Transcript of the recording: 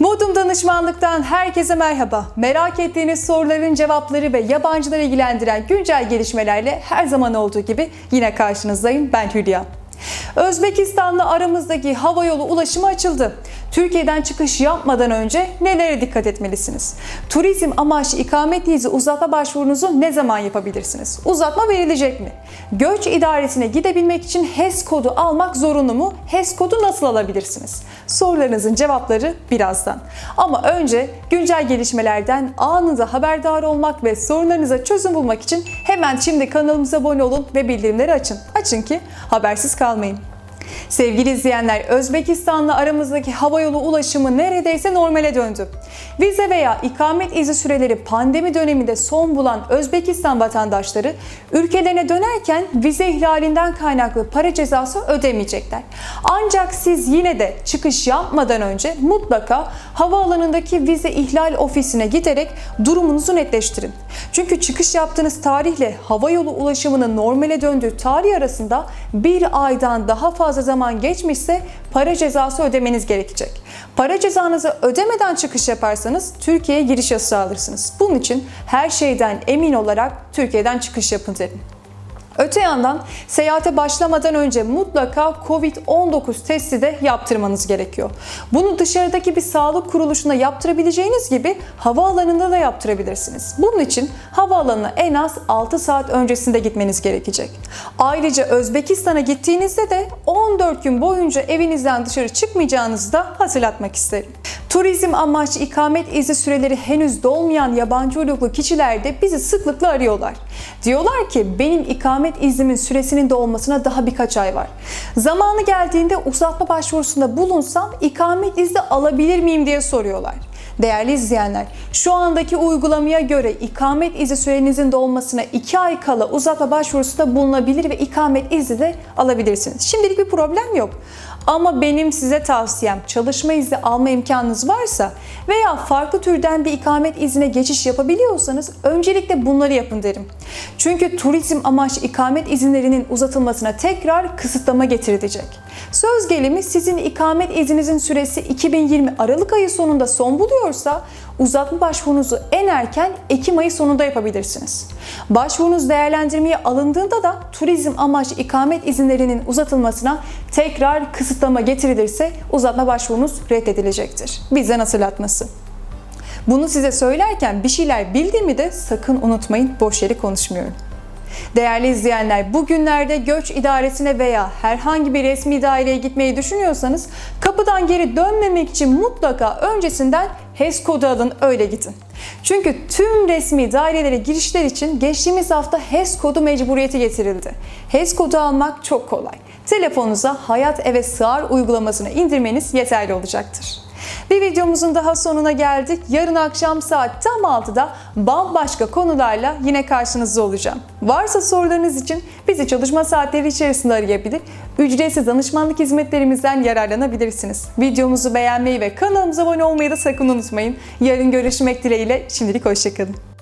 Modum Danışmanlık'tan herkese merhaba. Merak ettiğiniz soruların cevapları ve yabancıları ilgilendiren güncel gelişmelerle her zaman olduğu gibi yine karşınızdayım. Ben Hülya. Özbekistan'la aramızdaki hava yolu ulaşımı açıldı. Türkiye'den çıkış yapmadan önce nelere dikkat etmelisiniz? Turizm amaçlı ikamet izni uzatma başvurunuzu ne zaman yapabilirsiniz? Uzatma verilecek mi? Göç idaresine gidebilmek için HES kodu almak zorunlu mu? HES kodu nasıl alabilirsiniz? Sorularınızın cevapları birazdan. Ama önce güncel gelişmelerden anında haberdar olmak ve sorunlarınıza çözüm bulmak için hemen şimdi kanalımıza abone olun ve bildirimleri açın. Açın ki habersiz kalmayın. Sevgili izleyenler, Özbekistan'la aramızdaki havayolu ulaşımı neredeyse normale döndü. Vize veya ikamet izni süreleri pandemi döneminde son bulan Özbekistan vatandaşları ülkelerine dönerken vize ihlalinden kaynaklı para cezası ödemeyecekler. Ancak siz yine de çıkış yapmadan önce mutlaka havaalanındaki vize ihlal ofisine giderek durumunuzu netleştirin. Çünkü çıkış yaptığınız tarihle havayolu ulaşımının normale döndüğü tarih arasında bir aydan daha fazla zaman geçmişse para cezası ödemeniz gerekecek. Para cezanızı ödemeden çıkış yaparsanız Türkiye'ye giriş yasağı alırsınız. Bunun için her şeyden emin olarak Türkiye'den çıkış yapın derim. Öte yandan seyahate başlamadan önce mutlaka COVID-19 testi de yaptırmanız gerekiyor. Bunu dışarıdaki bir sağlık kuruluşunda yaptırabileceğiniz gibi havaalanında da yaptırabilirsiniz. Bunun için havaalanına en az 6 saat öncesinde gitmeniz gerekecek. Ayrıca Özbekistan'a gittiğinizde de 14 gün boyunca evinizden dışarı çıkmayacağınızı da hatırlatmak isterim. Turizm amaçlı ikamet izni süreleri henüz dolmayan yabancı uyruklu kişiler de bizi sıklıkla arıyorlar. Diyorlar ki benim ikamet iznimin süresinin dolmasına daha birkaç ay var. Zamanı geldiğinde uzatma başvurusunda bulunsam ikamet izni alabilir miyim diye soruyorlar. Değerli izleyenler, şu andaki uygulamaya göre ikamet izni sürenizin dolmasına 2 ay kala uzatma başvurusunda bulunabilir ve ikamet izni de alabilirsiniz. Şimdilik bir problem yok. Ama benim size tavsiyem çalışma izni alma imkanınız varsa veya farklı türden bir ikamet iznine geçiş yapabiliyorsanız öncelikle bunları yapın derim. Çünkü turizm amaçlı ikamet izinlerinin uzatılmasına tekrar kısıtlama getirilecek. Söz gelimi sizin ikamet izninizin süresi 2020 Aralık ayı sonunda son buluyorsa uzatma başvurunuzu en erken Ekim ayı sonunda yapabilirsiniz. Başvurunuz değerlendirmeye alındığında da turizm amaçlı ikamet izinlerinin uzatılmasına tekrar kısıtlama getirilirse uzatma başvurunuz reddedilecektir. Bizden hatırlatması. Bunu size söylerken bir şeyler bildiğimi de sakın unutmayın boş yere konuşmuyorum. Değerli izleyenler, bugünlerde göç idaresine veya herhangi bir resmi daireye gitmeyi düşünüyorsanız kapıdan geri dönmemek için mutlaka öncesinden HES kodu alın öyle gidin. Çünkü tüm resmi dairelere girişler için geçtiğimiz hafta HES kodu mecburiyeti getirildi. HES kodu almak çok kolay. Telefonunuza Hayat Eve Sığar uygulamasını indirmeniz yeterli olacaktır. Bir videomuzun daha sonuna geldik. Yarın akşam saat tam 6'da bambaşka konularla yine karşınızda olacağım. Varsa sorularınız için bizi çalışma saatleri içerisinde arayabilir, ücretsiz danışmanlık hizmetlerimizden yararlanabilirsiniz. Videomuzu beğenmeyi ve kanalımıza abone olmayı da sakın unutmayın. Yarın görüşmek dileğiyle. Şimdilik hoşçakalın.